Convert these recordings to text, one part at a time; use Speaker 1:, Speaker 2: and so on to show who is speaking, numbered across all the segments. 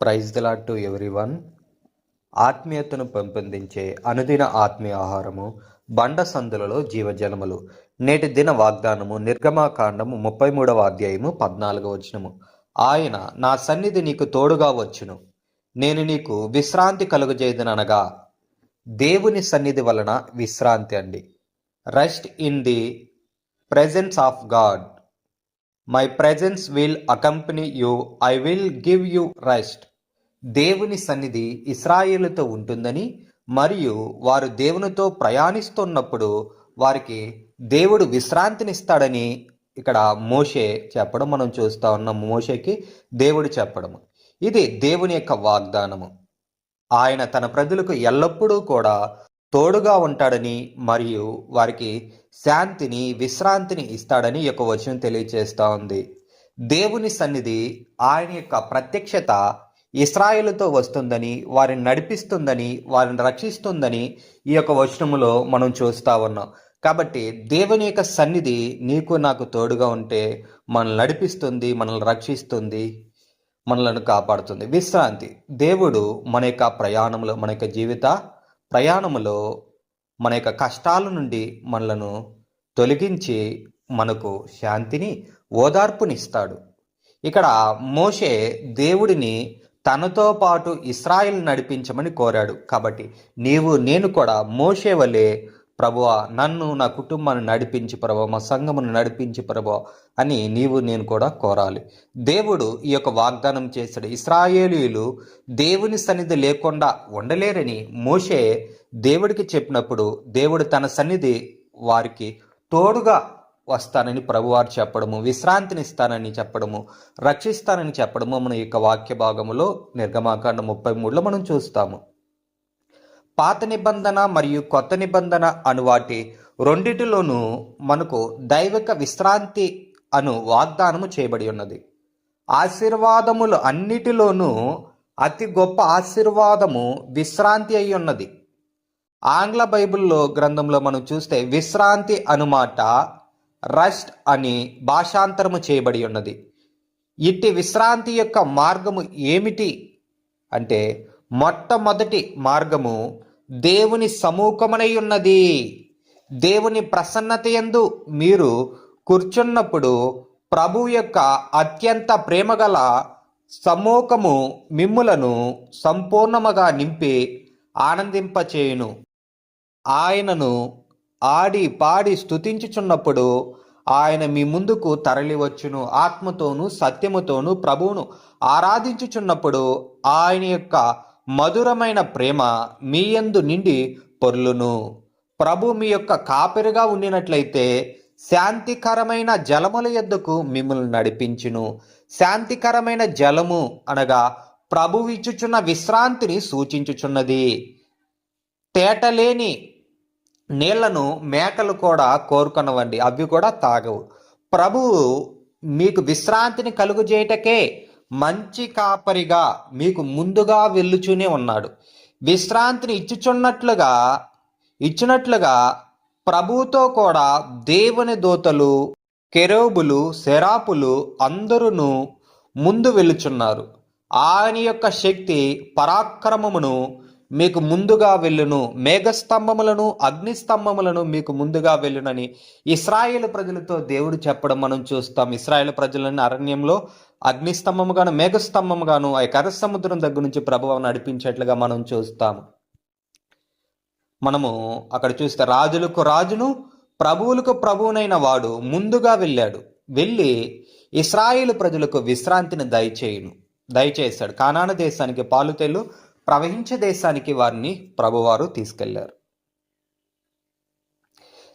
Speaker 1: Praise the Lord to everyone ఆత్మీయతను పెంపొందించే అనుదిన ఆత్మీయ ఆహారము బండ సందులలో జీవజలములు నేటి దిన వాగ్దానము నిర్గమాకాండము ముప్పై మూడవ అధ్యాయము పద్నాలుగవ వచనము. ఆయన నా సన్నిధి నీకు తోడుగా వచ్చును. నేను నీకు విశ్రాంతి కలుగజేదనగా దేవుని సన్నిధి వలన విశ్రాంతి అండి. Rest in the presence of God my presence will accompany you I will give you rest దేవుని సన్నిధి ఇస్రాయేలుతో ఉంటుందని మరియు వారు దేవునితో ప్రయాణిస్తున్నప్పుడు వారికి దేవుడు విశ్రాంతినిస్తాడని ఇక్కడ మోషే చెప్పడం మనం చూస్తూ ఉన్నాం. మోషేకి దేవుడు చెప్పడం. ఇది దేవుని యొక్క వాగ్దానము. ఆయన తన ప్రజలకు ఎల్లప్పుడూ కూడా తోడుగా ఉంటాడని మరియు వారికి శాంతిని విశ్రాంతిని ఇస్తాడని ఈ యొక్క వచనం తెలియజేస్తూ ఉంది. దేవుని సన్నిధి ఆయన యొక్క ప్రత్యక్షత ఇస్రాయేలుతో వస్తుందని వారిని నడిపిస్తుందని వారిని రక్షిస్తుందని ఈ యొక్క వచనములో మనం చూస్తూ ఉన్నాం. కాబట్టి దేవుని యొక్క సన్నిధి నీకు నాకు తోడుగా ఉంటే మనల్ని నడిపిస్తుంది మనల్ని రక్షిస్తుంది మనలను కాపాడుతుంది. విశ్రాంతి. దేవుడు మన యొక్క ప్రయాణంలో మన యొక్క జీవిత ప్రయాణములో మన యొక్క కష్టాల నుండి మనలను తొలగించి మనకు శాంతిని ఓదార్పునిస్తాడు. ఇక్కడ మోషే దేవుడిని తనతో పాటు ఇస్రాయిల్ నడిపించమని కోరాడు. కాబట్టి నీవు నేను కూడా మోషే వలె ప్రభువా నన్ను నా కుటుంబాన్ని నడిపించి ప్రభు మా సంఘమును నడిపించి ప్రభు అని నీవు నేను కూడా కోరాలి. దేవుడు ఈ యొక్క వాగ్దానం చేశాడు. ఇస్రాయేలీలు దేవుని సన్నిధి లేకుండా ఉండలేరని మోషే దేవుడికి చెప్పినప్పుడు దేవుడు తన సన్నిధి వారికి తోడుగా వస్తానని ప్రభువారు చెప్పడము విశ్రాంతినిస్తానని చెప్పడము రక్షిస్తానని చెప్పడము మన యొక్క వాక్య భాగములో నిర్గమాకాండ ముప్పై మూడులో మనం చూస్తాము. పాత నిబంధన మరియు కొత్త నిబంధన అను వాటి రెండిటిలోనూ మనకు దైవిక విశ్రాంతి అను వాగ్దానము చేయబడి ఉన్నది. ఆశీర్వాదములు అన్నిటిలోనూ అతి గొప్ప ఆశీర్వాదము విశ్రాంతి అయి ఉన్నది. ఆంగ్ల బైబిల్లో గ్రంథంలో మనం చూస్తే విశ్రాంతి అనుమాట రస్ట్ అని భాషాంతరము చేయబడి ఉన్నది. ఇట్టి విశ్రాంతి యొక్క మార్గము ఏమిటి? అంటే మొట్టమొదటి మార్గము దేవుని సమూహమనై ఉన్నది. దేవుని ప్రసన్నత యందు మీరు కూర్చున్నప్పుడు ప్రభు యొక్క అత్యంత ప్రేమగల సమూహము మిమ్ములను సంపూర్ణముగా నింపి ఆనందింపచేయును. ఆయనను ఆడి పాడి స్తుతించుచున్నప్పుడు ఆయన మీ ముందుకు తరలివచ్చును. ఆత్మతోనూ సత్యముతోనూ ప్రభువును ఆరాధించుచున్నప్పుడు ఆయన యొక్క మధురమైన ప్రేమ మీ యందు నిండి పొర్లును. ప్రభు మీ యొక్క కాపెరుగా ఉండినట్లయితే శాంతికరమైన జలముల యొద్దకు మిమ్మల్ని నడిపించును. శాంతికరమైన జలము అనగా ప్రభు ఇచ్చుచున్న విశ్రాంతిని సూచించుచున్నది. తేటలేని నీళ్ళను మేకలు కూడా కోరుకొనవండి అవి కూడా తాగవు. ప్రభువు మీకు విశ్రాంతిని కలుగుజేయటకే మంచి కాపరిగా మీకు ముందుగా వెళ్ళుచూనే ఉన్నాడు. విశ్రాంతిని ఇచ్చుచున్నట్లుగా ఇచ్చినట్లుగా ప్రభువుతో కూడా దేవుని దూతలు కెరోబులు శరాపులు అందరూ ముందు వెళ్ళుచున్నారు. ఆయన యొక్క శక్తి పరాక్రమమును మీకు ముందుగా వెళ్ళును. మేఘస్తంభములను అగ్నిస్తంభములను మీకు ముందుగా వెళ్ళునని ఇస్రాయేల్ ప్రజలతో దేవుడు చెప్పడం మనం చూస్తాం. ఇస్రాయేల్ ప్రజలను అరణ్యంలో అగ్నిస్తంభముగాను మేఘస్తంభముగాను ఆ యొక్క సముద్రం దగ్గర నుంచి ప్రభువు నడిపించేట్లుగా మనం చూస్తాము. మనము అక్కడ చూస్తే రాజులకు రాజును ప్రభువులకు ప్రభువునైన వాడు ముందుగా వెళ్ళాడు. వెళ్ళి ఇస్రాయేల్ ప్రజలకు విశ్రాంతిని దయచేయును దయచేశాడు. కానాన దేశానికి పాలుతెలు ప్రవహించే దేశానికి వారిని ప్రభువారు తీసుకెళ్ళారు.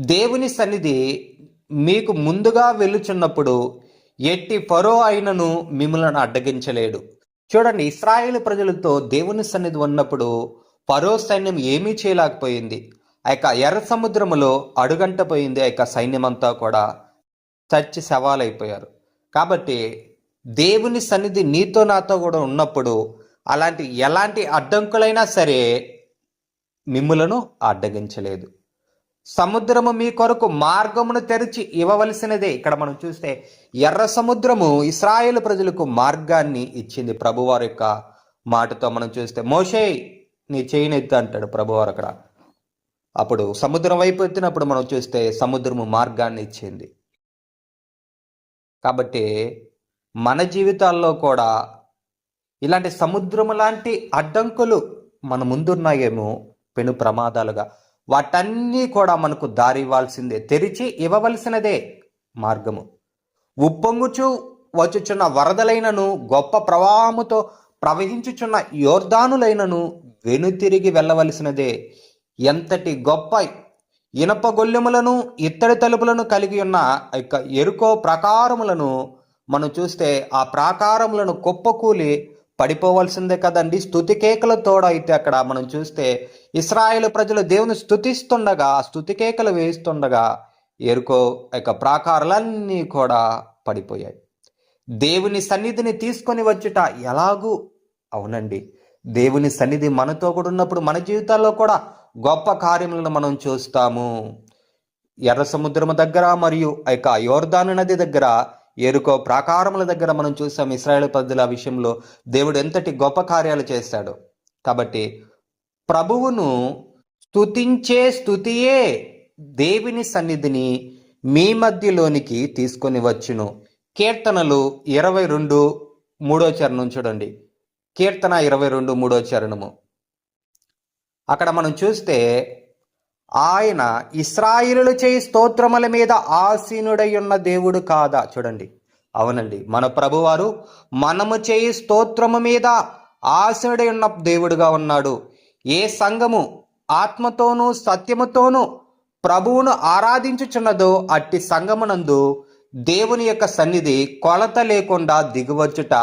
Speaker 1: దేవుని సన్నిధి మీకు ముందుగా వెళ్ళుచున్నప్పుడు ఎట్టి ఫరో అయినను మిమ్మలను అడ్డగించలేడు. చూడండి ఇస్రాయేల్ ప్రజలతో దేవుని సన్నిధి ఉన్నప్పుడు ఫరో సైన్యం ఏమీ చేయలేకపోయింది. ఆ యొక్క ఎర్ర సముద్రములో అడుగంట పోయింది ఆ యొక్క సైన్యమంతా కూడా. చచ్చి శవాలైపోయారు. కాబట్టి దేవుని సన్నిధి నీతో నాతో కూడా ఉన్నప్పుడు అలాంటి ఎలాంటి అడ్డంకులైనా సరే మిమ్ములను అడ్డగించలేదు. సముద్రము మీ కొరకు మార్గమును తెరిచి ఇవ్వవలసినదే. ఇక్కడ మనం చూస్తే ఎర్ర సముద్రము ఇస్రాయేల్ ప్రజలకు మార్గాన్ని ఇచ్చింది. ప్రభువారి యొక్క మాటతో మనం చూస్తే మోషే నీ చేయనెత్తు అంటాడు ప్రభువారు అక్కడ. అప్పుడు సముద్రం వైపు ఎత్తినప్పుడు మనం చూస్తే సముద్రము మార్గాన్ని ఇచ్చింది. కాబట్టి మన జీవితాల్లో కూడా ఇలాంటి సముద్రము లాంటి అడ్డంకులు మన ముందున్నాయేమో పెను ప్రమాదాలుగా. వాటన్నీ కూడా మనకు దారి ఇవ్వాల్సిందే. తెరిచి ఇవ్వవలసినదే మార్గము. ఉప్పొంగుచు వచ్చుచున్న వరదలైనను గొప్ప ప్రవాహముతో ప్రవహించుచున్న యోర్ధానులైనను వెనుతిరిగి వెళ్ళవలసినదే. ఎంతటి గొప్ప ఇనప గొల్లెములను ఇత్తడి తలుపులను కలిగి ఉన్న యొక్క ఎరుకో ప్రాకారములను మనం చూస్తే ఆ ప్రాకారములను కుప్పకూలి పడిపోవలసిందే కదండి. స్థుతి కేకల తోడ అయితే అక్కడ మనం చూస్తే ఇస్రాయేల్ ప్రజలు దేవుని స్థుతిస్తుండగా స్థుతి కేకలు వేస్తుండగా ఎరుకో యొక్క ప్రాకారాలన్నీ కూడా పడిపోయాయి. దేవుని సన్నిధిని తీసుకొని వచ్చుట ఎలాగూ అవునండి. దేవుని సన్నిధి మనతో కూడా ఉన్నప్పుడు మన జీవితాల్లో కూడా గొప్ప కార్యములను మనం చూస్తాము. ఎర్ర సముద్రము దగ్గర మరియు యొక్క యోర్దాను నది దగ్గర ఎరుకో ప్రాకారముల దగ్గర మనం చూసాం ఇస్రాయేల్ పద్ధతుల విషయంలో దేవుడు ఎంతటి గొప్ప కార్యాలు చేస్తాడు. కాబట్టి ప్రభువును స్తుతించే స్థుతియే దేవుని సన్నిధిని మీ మధ్యలోనికి తీసుకొని వచ్చును. కీర్తనలు ఇరవై రెండు మూడో చరణం చూడండి. కీర్తన ఇరవై రెండు మూడో చరణము. అక్కడ మనం చూస్తే ఆయన ఇస్రాయిలు చేయి స్తోత్రముల మీద ఆసీనుడై ఉన్న దేవుడు కాదా? చూడండి. అవునండి. మన ప్రభువారు మనము చేయి స్తోత్రము మీద ఆసీనుడై ఉన్న దేవుడుగా ఉన్నాడు. ఏ సంఘము ఆత్మతోనూ సత్యముతోనూ ప్రభువును ఆరాధించుచున్నదో అట్టి సంగమునందు దేవుని యొక్క సన్నిధి కొలత లేకుండా దిగువచ్చుట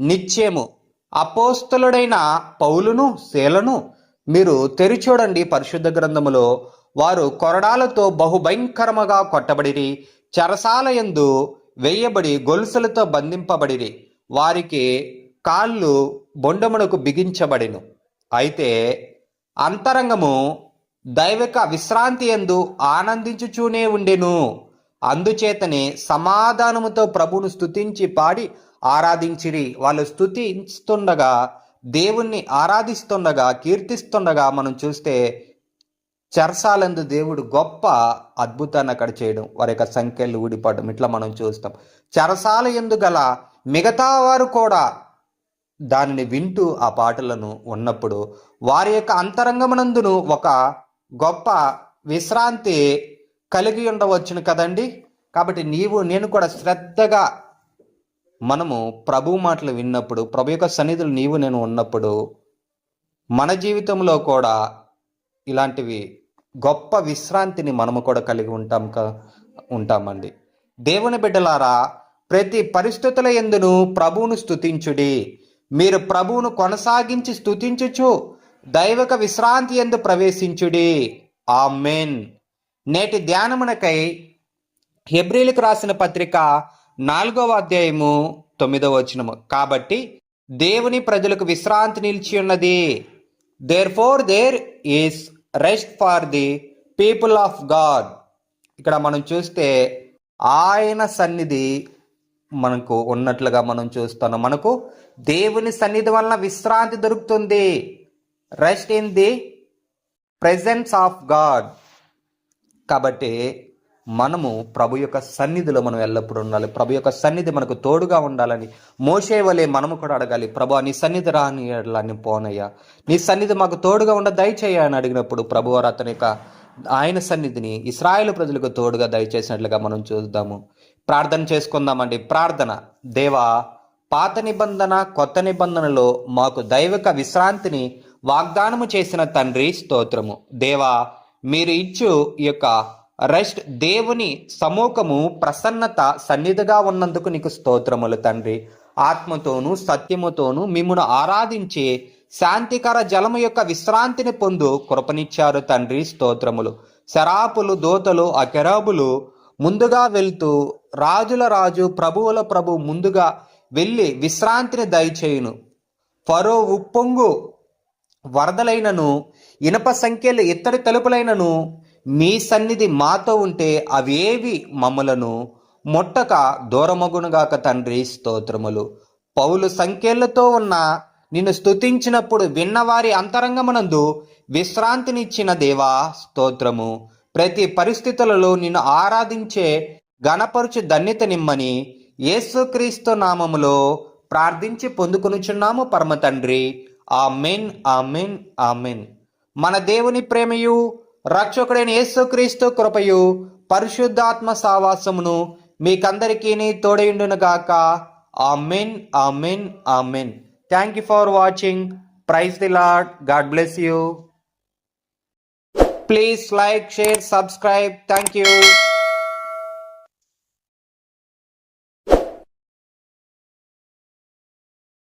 Speaker 1: నిత్యము అపోస్తలుడైన పౌలును శేలను మీరు తెరిచూడండి పరిశుద్ధ గ్రంథములో వారు కొరడాలతో బహుభయంకరముగా కొట్టబడిరి చరసాలయందు వేయబడి గొలుసులతో బంధింపబడిరి వారికి కాళ్ళు బొండమునకు బిగించబడిను. అయితే అంతరంగము దైవిక విశ్రాంతి ఎందు ఆనందించుచూనే ఉండెను. అందుచేతనే సమాధానముతో ప్రభును స్తుతించి పాడి ఆరాధించిరి. వాళ్ళు స్తుతిస్తుండగా దేవుణ్ణి ఆరాధిస్తుండగా కీర్తిస్తుండగా మనం చూస్తే చెరసాలందు దేవుడు గొప్ప అద్భుతాన్ని అక్కడ చేయడం వారి యొక్క సంఖ్యలు ఊడిపడడం ఇట్లా మనం చూస్తాం. చెరసాల ఎందు గల మిగతా వారు కూడా దానిని వింటూ ఆ పాటలను ఉన్నప్పుడు వారి యొక్క అంతరంగమునందును ఒక గొప్ప విశ్రాంతి కలిగి ఉండవచ్చును కదండి. కాబట్టి నీవు నేను కూడా శ్రద్ధగా మనము ప్రభు మాటలు విన్నప్పుడు ప్రభు యొక్క సన్నిధులు నీవు నేను ఉన్నప్పుడు మన జీవితంలో కూడా ఇలాంటివి గొప్ప విశ్రాంతిని మనము కూడా కలిగి ఉంటాం క ఉంటామండి. దేవుని బిడ్డలారా ప్రతి పరిస్థితుల ఎందును ప్రభువును స్థుతించుడి మీరు ప్రభువును కొనసాగించి స్థుతించుచు దైవక విశ్రాంతి ఎందు ప్రవేశించుడి. ఆమెన్. నేటి ధ్యానమునకై హెబ్రిలకు రాసిన పత్రిక నాలుగవ అధ్యాయము తొమ్మిదవ వచనము. కాబట్టి దేవుని ప్రజలకు విశ్రాంతి నిలిచి ఉన్నది. Therefore there is rest for the people of God ఇక్కడ మనం చూస్తే ఆయన సన్నిధి మనకు ఉన్నట్లుగా మనం చూస్తున్నాం మనకు దేవుని సన్నిధి వలన విశ్రాంతి దొరుకుతుంది. Rest in the presence of God కాబట్టి మనము ప్రభు యొక్క సన్నిధిలో మనం ఎల్లప్పుడూ ఉండాలి. ప్రభు యొక్క సన్నిధి మనకు తోడుగా ఉండాలని మోసే వలె మనము కూడా అడగాలి ప్రభు నీ సన్నిధి రాని ఎడలని పోనయ్యా. నీ సన్నిధి మాకు తోడుగా ఉండ దయచేయ అని అడిగినప్పుడు ప్రభు వారు అతని యొక్క ఆయన సన్నిధిని ఇస్రాయేల్ ప్రజలకు తోడుగా దయచేసినట్లుగా మనం చూద్దాము. ప్రార్థన చేసుకుందామండి. ప్రార్థన. దేవా పాత నిబంధన కొత్త నిబంధనలో మాకు దైవిక విశ్రాంతిని వాగ్దానము చేసిన తండ్రి స్తోత్రము. దేవా మీరు ఇచ్చు ఈ యొక్క రెస్ట్ దేవుని సమూకము ప్రసన్నత సన్నిధిగా ఉన్నందుకు నీకు స్తోత్రములు తండ్రి. ఆత్మతోనూ సత్యముతోనూ మిమ్మును ఆరాధించే శాంతికర జలము యొక్క విశ్రాంతిని పొందు కృపనిచ్చారు తండ్రి. స్తోత్రములు. శరాపులు దోతలు అకెరాబులు ముందుగా వెళ్తూ రాజుల రాజు ప్రభువుల ప్రభు ముందుగా వెళ్ళి విశ్రాంతిని దయచేయును. ఫరో ఉప్పొంగు వరదలైనను ఇనప సంఖ్యలు ఇత్తడి తలుపులైనను మీ సన్నిధి మాతో ఉంటే అవేవి మమ్మలను మొట్టక దూరమగునుగాక తండ్రి స్తోత్రములు. పౌలు సంఖ్యలతో ఉన్న నిన్ను స్తుతించినప్పుడు విన్నవారి అంతరంగమునందు విశ్రాంతినిచ్చిన దేవా స్తోత్రము. ప్రతి పరిస్థితులలో నిన్ను ఆరాధించే గణపరుచు ధన్యత నిమ్మని యేసుక్రీస్తు నామములో ప్రార్థించి పొందుకొనుచున్నాము పరమ తండ్రి ఆమెన్ ఆమెన్ ఆమెన్. మన దేవుని ప్రేమయు రక్షకుడైన యేసుక్రీస్తు కృపయు పరిశుద్ధాత్మ సావాసమును మీకందరికీ తోడయుండునుగాక amen amen amen. Thank you for watching praise the Lord God bless you please like share subscribe thank you